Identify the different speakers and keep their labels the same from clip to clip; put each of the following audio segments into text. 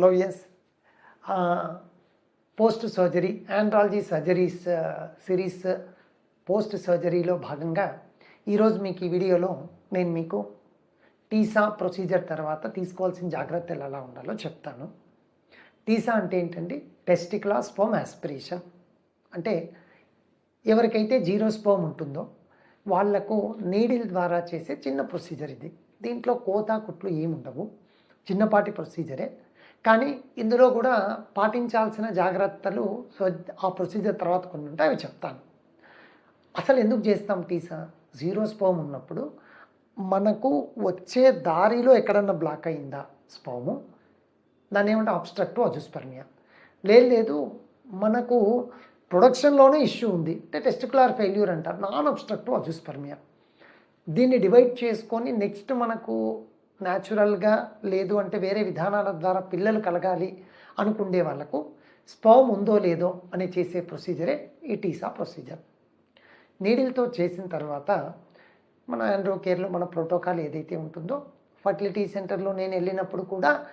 Speaker 1: Hello yes post surgery andrology surgeries series post సర్జరీలో భాగంగా ఈరోజు మీకు ఈ వీడియోలో నేను మీకు టీసా ప్రొసీజర్ తర్వాత తీసుకోవాల్సిన జాగ్రత్తలు ఎలా ఉండాలో చెప్తాను. టీసా అంటే ఏంటండి? టెస్టిక్లా స్పోమ్ ఆస్పిరేషన్ అంటే ఎవరికైతే జీరో స్పోమ్ ఉంటుందో వాళ్ళకు నీడిల్ ద్వారా చేసే చిన్న ప్రొసీజర్ ఇది. దీంట్లో కోత కుట్లు ఏమి ఉండవు చిన్నపాటి ప్రొసీజరే కానీ ఇందులో కూడా పాటించాల్సిన జాగ్రత్తలు సో ఆ ప్రొసీజర్ తర్వాత కొన్ని ఉంటాయి అవి చెప్తాను. అసలు ఎందుకు చేస్తాం టీసా? జీరో స్పోమ్ ఉన్నప్పుడు మనకు వచ్చే దారిలో ఎక్కడన్నా బ్లాక్ అయిందా స్పోము దాన్ని ఏమంటే అబ్స్ట్రక్ట్ అజుస్పర్మియా లేదు లేదు మనకు ప్రొడక్షన్లోనే ఇష్యూ ఉంది. అంటే టెస్టికులర్ ఫెయిల్యూర్ అంటారు. నాన్ అబ్స్ట్రక్ట్ అజుస్పర్మియా దీన్ని డివైడ్ చేసుకొని నెక్స్ట్ మనకు న్యాచురల్గా లేదు అంటే వేరే విధానాల ద్వారా పిల్లలు కలగాలి అనుకుండే వాళ్ళకు స్పౌమ్ ఉందో లేదో అని చేసే ప్రొసీజరే ఈ టీసా ప్రొసీజర్. నీడిల్తో చేసిన తర్వాత మన ఆండ్రో కేర్లో మన ప్రోటోకాల్ ఏదైతే ఉంటుందో ఫర్టిలిటీ సెంటర్లో నేను వెళ్ళినప్పుడు కూడా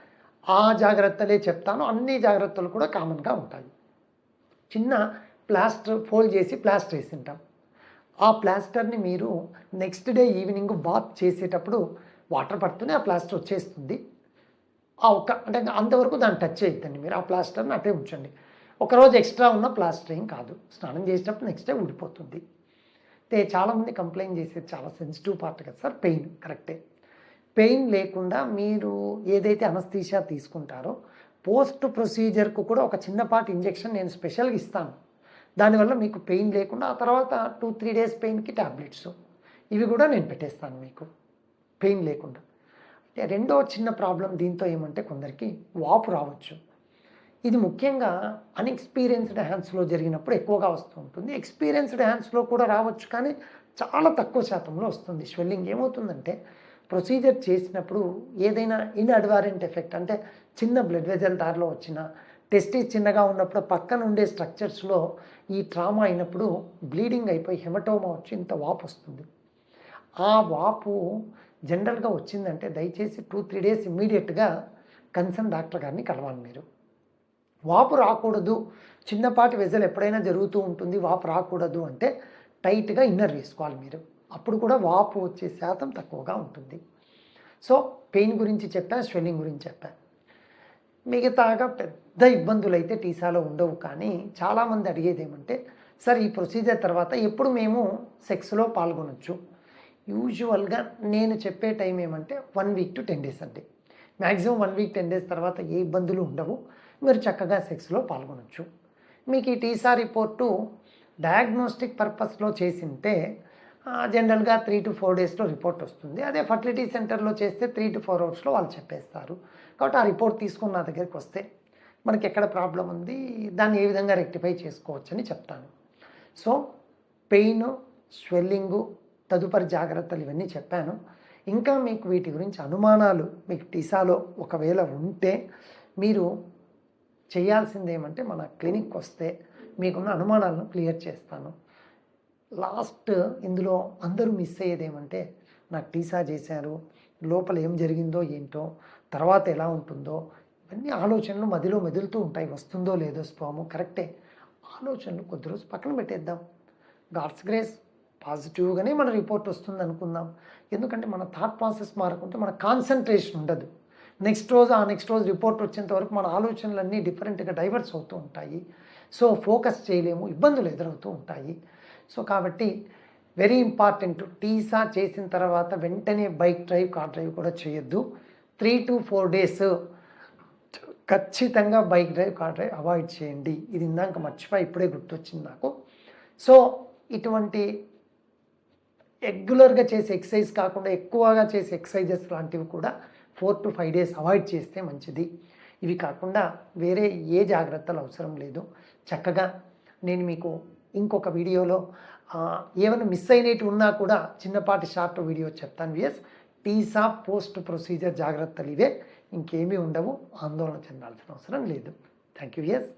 Speaker 1: ఆ జాగ్రత్తలే చెప్తాను. అన్ని జాగ్రత్తలు కూడా కామన్గా ఉంటాయి. చిన్న ప్లాస్టర్ ఫోల్డ్ చేసి ప్లాస్టర్ వేసింటాం ఆ ప్లాస్టర్ని మీరు నెక్స్ట్ డే ఈవినింగ్ బాత్ చేసేటప్పుడు వాటర్ పడుతూనే ఆ ప్లాస్టర్ వచ్చేస్తుంది. ఆ ఒక్క అంటే అంతవరకు దాన్ని టచ్ చేయొద్దండి మీరు. ఆ ప్లాస్టర్ని అట్టే ఉంచండి. ఒకరోజు ఎక్స్ట్రా ఉన్న ప్లాస్టర్ ఏం కాదు. స్నానం చేసేటప్పుడు నెక్స్ట్ డే ఊడిపోతుంది. అయితే చాలామంది కంప్లైంట్ చేసేది చాలా సెన్సిటివ్ పార్ట్ కదా సార్. పెయిన్ కరెక్టే. పెయిన్ లేకుండా మీరు ఏదైతే అనస్థీషా తీసుకుంటారో పోస్ట్ ప్రొసీజర్కు కూడా ఒక చిన్నపాటి ఇంజెక్షన్ నేను స్పెషల్గా ఇస్తాను. దానివల్ల మీకు పెయిన్ లేకుండా ఆ తర్వాత టూ త్రీ డేస్ పెయిన్కి ట్యాబ్లెట్స్ ఇవి కూడా నేను పెట్టేస్తాను మీకు. పెయిన్ లేకుండా. అంటే రెండో చిన్న ప్రాబ్లం దీంతో ఏమంటే కొందరికి వాపు రావచ్చు. ఇది ముఖ్యంగా అన్ఎక్స్పీరియన్స్డ్ హ్యాండ్స్లో జరిగినప్పుడు ఎక్కువగా వస్తూ ఉంటుంది. ఎక్స్పీరియన్స్డ్ హ్యాండ్స్లో కూడా రావచ్చు కానీ చాలా తక్కువ శాతంలో వస్తుంది. స్వెల్లింగ్ ఏమవుతుందంటే ప్రొసీజర్ చేసినప్పుడు ఏదైనా ఇన్అడ్వారెంట్ ఎఫెక్ట్ అంటే చిన్న బ్లడ్ వెజల్ దారిలో వచ్చిన టెస్టిస్ చిన్నగా ఉన్నప్పుడు పక్కన ఉండే స్ట్రక్చర్స్లో ఈ ట్రామా అయినప్పుడు బ్లీడింగ్ అయిపోయి హెమటోమా వచ్చి ఇంత వాపు వస్తుంది. ఆ వాపు జనరల్గా వచ్చిందంటే దయచేసి టూ త్రీ డేస్ ఇమ్మీడియట్గా కన్సర్న్ డాక్టర్ గారిని కలవాలి మీరు. వాపు రాకూడదు. చిన్నపాటి వెజల్ ఎప్పుడైనా జరుగుతూ ఉంటుంది. వాపు రాకూడదు అంటే టైట్గా ఇన్నర్ వేసుకోవాలి మీరు. అప్పుడు కూడా వాపు వచ్చే శాతం తక్కువగా ఉంటుంది. సో పెయిన్ గురించి చెప్పాను స్వెల్లింగ్ గురించి చెప్పాను మిగతాగా పెద్ద ఇబ్బందులు అయితే టీసాలో ఉండవు. కానీ చాలామంది అడిగేది ఏమంటే సార్ ఈ ప్రొసీజర్ తర్వాత ఎప్పుడు మేము సెక్స్లో పాల్గొనొచ్చు? యూజువల్గా నేను చెప్పే టైం ఏమంటే one week to ten days అండి maximum one week ten days తర్వాత ఏ ఇబ్బందులు ఉండవు. మీరు చక్కగా సెక్స్లో పాల్గొనవచ్చు మీకు ఈ టీసా రిపోర్టు డయాగ్నోస్టిక్ పర్పస్లో చేసింటే జనరల్గా త్రీ టు ఫోర్ డేస్లో రిపోర్ట్ వస్తుంది. అదే ఫర్టిలిటీ సెంటర్లో చేస్తే త్రీ టు ఫోర్ అవర్స్లో వాళ్ళు చెప్పేస్తారు. కాబట్టి ఆ రిపోర్ట్ తీసుకుని నా దగ్గరికి వస్తే మనకి ఎక్కడ ప్రాబ్లం ఉంది దాన్ని ఏ విధంగా రెక్టిఫై చేసుకోవచ్చని చెప్తాను. సో పెయిన్ స్వెల్లింగు తదుపరి జాగ్రత్తలు ఇవన్నీ చెప్పాను. ఇంకా మీకు వీటి గురించి అనుమానాలు మీకు టీసాలో ఒకవేళ ఉంటే మీరు చేయాల్సింది ఏమంటే మన క్లినిక్ వస్తే మీకున్న అనుమానాలను క్లియర్ చేస్తాను. లాస్ట్ ఇందులో అందరూ మిస్ అయ్యేది ఏమంటే నాకు టీసా చేశారు లోపల ఏం జరిగిందో ఏంటో తర్వాత ఎలా ఉంటుందో ఇవన్నీ ఆలోచనలు మదిలో మెదులుతూ ఉంటాయి వస్తుందో లేదో స్పాము కరెక్టే. ఆలోచనలు కొద్ది రోజు పక్కన పెట్టేద్దాం. God's grace. పాజిటివ్గానే మన రిపోర్ట్ వస్తుంది అనుకుందాం ఎందుకంటే మన థాట్ ప్రాసెస్ మారకుంటే మన కాన్సన్ట్రేషన్ ఉండదు. నెక్స్ట్ రోజు ఆ నెక్స్ట్ రోజు రిపోర్ట్ వచ్చేంత వరకు మన ఆలోచనలన్నీ డిఫరెంట్గా డైవర్స్ అవుతూ ఉంటాయి. సో ఫోకస్ చేయలేము ఇబ్బందులు ఎదురవుతూ ఉంటాయి. సో కాబట్టి వెరీ ఇంపార్టెంట్ టీసా చేసిన తర్వాత వెంటనే బైక్ డ్రైవ్ కార్ డ్రైవ్ కూడా చేయొద్దు. త్రీ టు ఫోర్ డేస్ ఖచ్చితంగా bike drive car drive avoid చేయండి. ఇది ఇందాక మర్చిపోయి ఇప్పుడే గుర్తొచ్చింది నాకు. సో ఇటువంటి రెగ్యులర్గా చేసే ఎక్సర్సైజ్ కాకుండా ఎక్కువగా చేసే ఎక్సర్సైజెస్ లాంటివి కూడా four to five days avoid చేస్తే మంచిది. ఇవి కాకుండా వేరే ఏ జాగ్రత్తలు అవసరం లేదు. చక్కగా నేను మీకు ఇంకొక వీడియోలో ఏమైనా మిస్ అయినట్టు ఉన్నా కూడా చిన్నపాటి షార్ట్ వీడియో చెప్తాను విఎస్ టీసా పోస్ట్ ప్రొసీజర్ జాగ్రత్తలు ఇవే. ఇంకేమీ ఉండవు. ఆందోళన చెందాల్సిన అవసరం లేదు. Thank you VS